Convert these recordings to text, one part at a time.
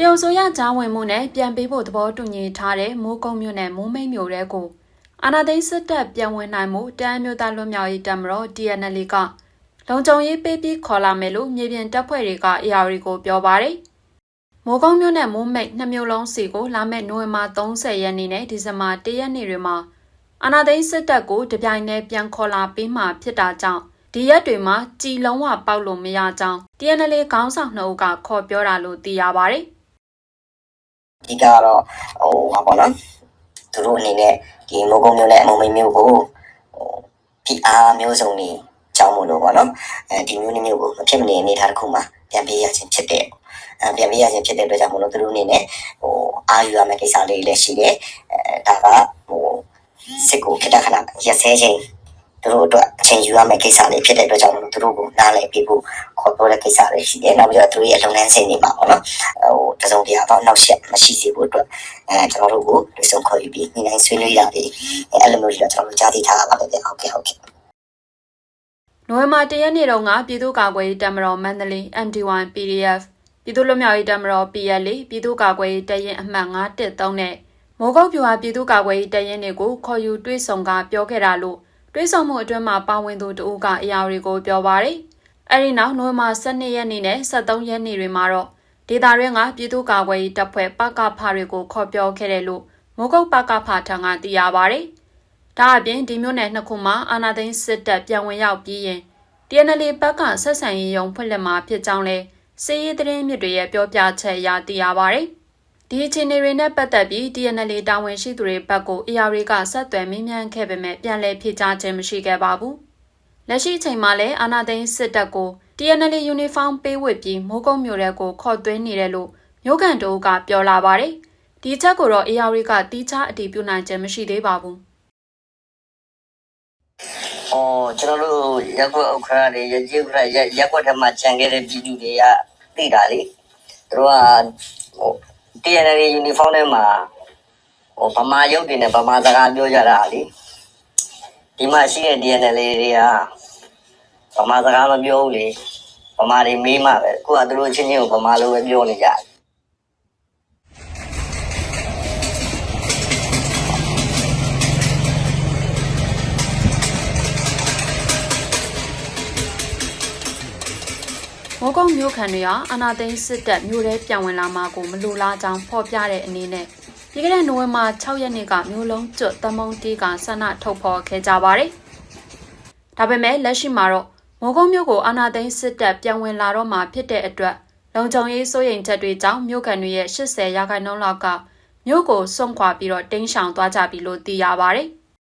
တရုတ်ဆိုရကြားဝင်မှုနဲ့ပြန်ပေးဖို့သဘောတူညီထားတဲ့မိုးကုံမြို့နယ်မိုးမိတ်မြို့ရဲကိုအာနာသိန်းစစ်တပ်ပြန်ဝင်နိုင်မှုတမ်းမျိုးသားလွတ်မြောက်ရေးတပ်မတော် TNL ကလုံခြုံရေးပေးပြီးခေါ်လာမယ်လို့မြေပြင်တပ်ဖွဲ့တွေက AR ကိုပြောပါတယ်။မိုးကုံမြို့နယ်မိုးမိတ်နှစ်မြို့လုံးစီကိုလာမယ့်နိုဝင်ဘာ30ရက်နေ့နဲ့ဒီဇင်ဘာ1ရက်နေ့တွေမှာအာနာသိန်းစစ်တပ်ကိုတပြိုင်တည်းပြန်ခေါ်လာပေးမှဖြစ်တာကြောင့်ဒီရက်တွေမှာကြည်လုံးဝပေါက်လို့မရကြောင်း TNL ခေါင်းဆောင်နှုတ်ကခေါ်ပြောတာလို့သိရပါတယ်။ အဓိကကတော့ဟိုဟာပေါ့နော်သူတို့အနေနဲ့ဒီမိုးကုံမျိုးနဲ့အမုံမိန်မျိုးကိုဟိုဖိအားမျိုးစုံနေကြောင်းမို့လို့ပေါ့နော်အဲဒီမျိုးနှမျိုးကိုမဖြစ်မနေအနေထားတစ်ခုမှာပြန်ပေးရခြင်းဖြစ်တဲ့အဲပြန်ပေးရခြင်းဖြစ်တဲ့အတွက်ကြောင့်မို့လို့သူတို့အနေနဲ့ဟိုအာယူရမယ့်ကိစ္စလေးလည်းရှိတယ်အဲဒါကဟိုစစ်ကိုခက်တခဏရက်စဲခြင်းသူတို့အတွက်အချိန်ယူရမယ့်ကိစ္စလေးဖြစ်တဲ့အတွက်ကြောင့်မို့လို့သူတို့ကိုနားလည်ပြီးဖို့ ခေါ်ပြောတဲ့ကိစ္စလေးရှိတယ်နောက်ပြီးတော့သူတို့ရဲ့လုပ်ငန်းစဉ်တွေမှာပေါ့နော်ဟိုတစုံတရာတော့နောက်ဆက်မရှိစေဖို့အတွက်အဲကျွန်တော်တို့ကိုလူဆုံးခေါ်ယူပြီးညီနိုင်ဆွေးနွေးရပြီးအဲ့လိုမျိုးတွေတော့ကျွန်တော်တို့ကြားသိထားရပါတယ်ဗျဟုတ်ကဲ့ဟုတ်ကဲ့နိုဝင်ဘာ၁ရက်နေ့တုန်းကပြည်သူ့ကာကွယ်ရေးတပ်မတော်မန္တလေး MD1 PDF ပြည်သူ့လွတ်မြောက်ရေးတပ်မတော် PL ပြည်သူ့ကာကွယ်ရေးတပ်ရင်းအမှတ်913နဲ့မိုးကုတ်ပြူဟာပြည်သူ့ကာကွယ်ရေးတပ်ရင်းတွေကိုခေါ်ယူတွဲဆောင်ကပြောခဲ့တာလို့တွဲဆောင်မှုအတွင်းမှာပါဝင်သူတဦးကအရာတွေကိုပြောပါရယ် အဲဒီနောက်နိုဝင်ဘာ12ရက်နေ့နဲ့23ရက်နေ့တွေမှာတော့ဒေတာရင်းကပြည်သူ့ကာကွယ်ရေးတပ်ဖွဲ့ပကဖတွေကိုခေါ်ပြောခဲ့တယ်လို့မိုးကုတ်ပကဖထံကသိရပါရယ်ဒါအပြင်ဒီမျိုးနယ်နှစ်ခုမှာအာနာသိန်းစစ်တပ်ပြန်ဝင်ရောက်ပြီးရင် TNL ဘက်ကဆက်ဆံရေးယုံဖွင့်လှစ်မှာဖြစ်ကြောင်းလဲစီးရီးသတင်းမြစ်တွေရဲ့ပြောပြချက်အရသိရပါဗျ။ဒီအခြေအနေတွေနဲ့ပတ်သက်ပြီး TNL တာဝန်ရှိသူတွေဘက်ကို AR ကဆက်သွယ်မေးမြန်းခဲ့ပေမဲ့ပြန်လည်ဖြေကြားခြင်းမရှိခဲ့ပါဘူး။ လက်ရှိအချိန်မှာလည်းအာနာသိန်းစစ်တပ်ကို TNL uniform ပေးဝတ်ပြီးမိုးကုတ်မြို့ရဲကိုခေါ်သွင်းနေတယ်လို့မျိုးကန်တို့ကပြောလာပါတယ်။ဒီချက်ကိုတော့ AR ကတီးခြားအတည်ပြုနိုင်ခြင်းမရှိသေးပါဘူး။အော်ကျွန်တော်တို့ရက်ကွက်ဥက္ခရာတွေရက်ကြီးဥက္ခရာရက်ရက်ကွက်ထက်မှခြံခဲ့တဲ့ပြည်သူတွေကသိတာလေသူတို့ကဟို TNL uniform ထဲမှာဟိုဗမာရုပ်တွေနဲ့ဗမာစကားပြောကြတာလေ ဒီမှာရှိတဲ့ TNL တွေကဗမာစကားမပြောဘူးလေဗမာတွေမေးမှပဲကိုကသူတို့ချင်းချင်းကိုဗမာလိုပဲပြောနေကြတယ်မိုးကုတ်မြို့ခံတွေဟာအာနာသိန်းစစ်တပ်မြို့ထဲပြန်ဝင်လာမှာကိုမလိုလားကြောင်းဖော်ပြတဲ့အနေနဲ့ ပြီးခဲ့တဲ့နိုဝင်ဘာ6ရက်နေ့ကမြို့လုံးကျွတ်သမုံတီးကဆန္ဒထုတ်ဖော်ခဲ့ကြပါတယ်။ဒါပေမဲ့လက်ရှိမှာတော့မိုးကုတ်မြို့ကိုအာနာသိန်းစစ်တပ်ပြန်ဝင်လာတော့မှာဖြစ်တဲ့အတွက်လုံခြုံရေးစိုးရိမ်ချက်တွေကြောင့်မြို့ခံတွေရဲ့80ရာခိုင်နှုန်းလောက်ကမြို့ကိုစွန့်ခွာပြီးတော့တင်းရှောင်သွားကြပြီလို့သိရပါတယ်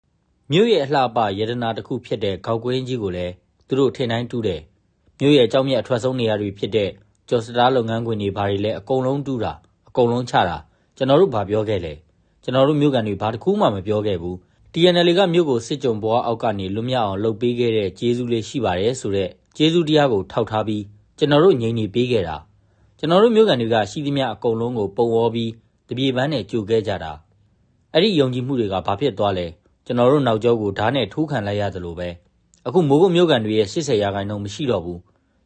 ။မြို့ရဲ့အလှပယတနာတစ်ခုဖြစ်တဲ့ခေါက်ကွင်းကြီးကိုလည်းသူတို့ထင်တိုင်းတူးတယ်မြို့ရဲ့အကြောင်းမြတ်အထွက်ဆုံးနေရာတွေဖြစ်တဲ့ကျော်စတားလုပ်ငန်းခွင်တွေဘာတွေလဲအကုန်လုံးတူးတာအကုန်လုံးချတာ ကျွန်တော်တို့ဘာပြောခဲ့လဲကျွန်တော်တို့မြို့ကန်တွေဘာတစ်ခုမှမပြောခဲ့ဘူး TNL ကမြို့ကိုစစ်ကြုံဘွားအောက်ကနေလွတ်မြောက်အောင်လှုပ်ပေးခဲ့တဲ့ကျေးဇူးလေးရှိပါတယ်ဆိုတော့ကျေးဇူးတရားကိုထောက်ထားပြီးကျွန်တော်တို့ငြိမ်နေပေးခဲ့တာကျွန်တော်တို့မြို့ကန်တွေကရှိသမျှအကုန်လုံးကိုပုံဝေါ်ပြီးတပြေပန်းနဲ့ကြိုခဲ့ကြတာအဲ့ဒီယုံကြည်မှုတွေကဘာဖြစ်သွားလဲကျွန်တော်တို့နောက်ကျောကိုဓာတ်နဲ့ထိုးခံလိုက်ရသလိုပဲအခုမိုးကုတ်မြို့ကန်တွေရဲ့80ရာခိုင်နှုန်းမရှိတော့ဘူး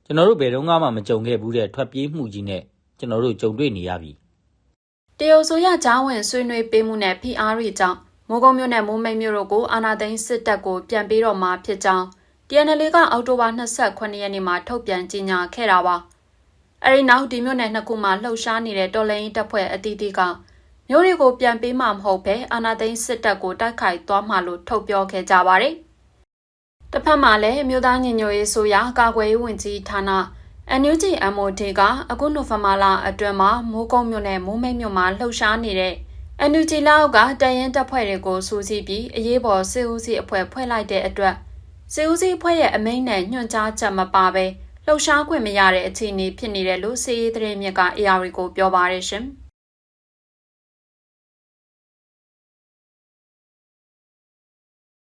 ကျွန်တော်တို့ဘယ်တော့မှမကြုံခဲ့ဘူးတဲ့ထွက်ပြေးမှုကြီးနဲ့ကျွန်တော်တို့ကြုံတွေ့နေရပြီ တရုတ်ဆိုရကြားဝင်ဆွေးနွေးပေးမှုနဲ့ PR တွေကြောင့်မိုးကုံမြို့နယ်မိုးမိတ်မြို့တို့ကိုအာနာသိန်းစစ်တပ်ကိုပြန်ပေးတော့မှာဖြစ်ကြောင်း TNL ကအောက်တိုဘာ29ရက်နေ့မှာထုတ်ပြန်ကြေညာခဲ့တာပါ။အဲဒီနောက်ဒီမြို့နယ်နှစ်ခုမှာလှုပ်ရှားနေတဲ့တော်လိုင်းတပ်ဖွဲ့အသီးသီးကမြို့တွေကိုပြန်ပေးမှာမဟုတ်ဘဲအာနာသိန်းစစ်တပ်ကိုတိုက်ခိုက်သွားမှာလို့ထုတ်ပြောခဲ့ကြပါတယ်။တစ်ဖက်မှာလည်းမြို့သားညီညွတ်ရေးဆိုရာကာကွယ်ရေးဝန်ကြီးဌာန NUG MOD ကအခုနိုဖမာလာအတွင်းမှာမိုးကုံမြို့နယ်မိုးမိတ်မြို့မှာလှုပ်ရှားနေတဲ့ NUG လောက်ကတရင်တပ်ဖွဲ့တွေကိုစူးစီးပြီးအရေးပေါ်စစ်ဦးစီးအဖွဲ့ဖွဲ့လိုက်တဲ့အတွက်စစ်ဦးစီးအဖွဲ့ရဲ့အမိန့်နဲ့ညွှန်ကြားချက်မပါဘဲလှုပ်ရှားခွင့်မရတဲ့အခြေအနေဖြစ်နေတယ်လို့စီးရေးသတင်းမြစ်က AR ကိုပြောပါရရှင်။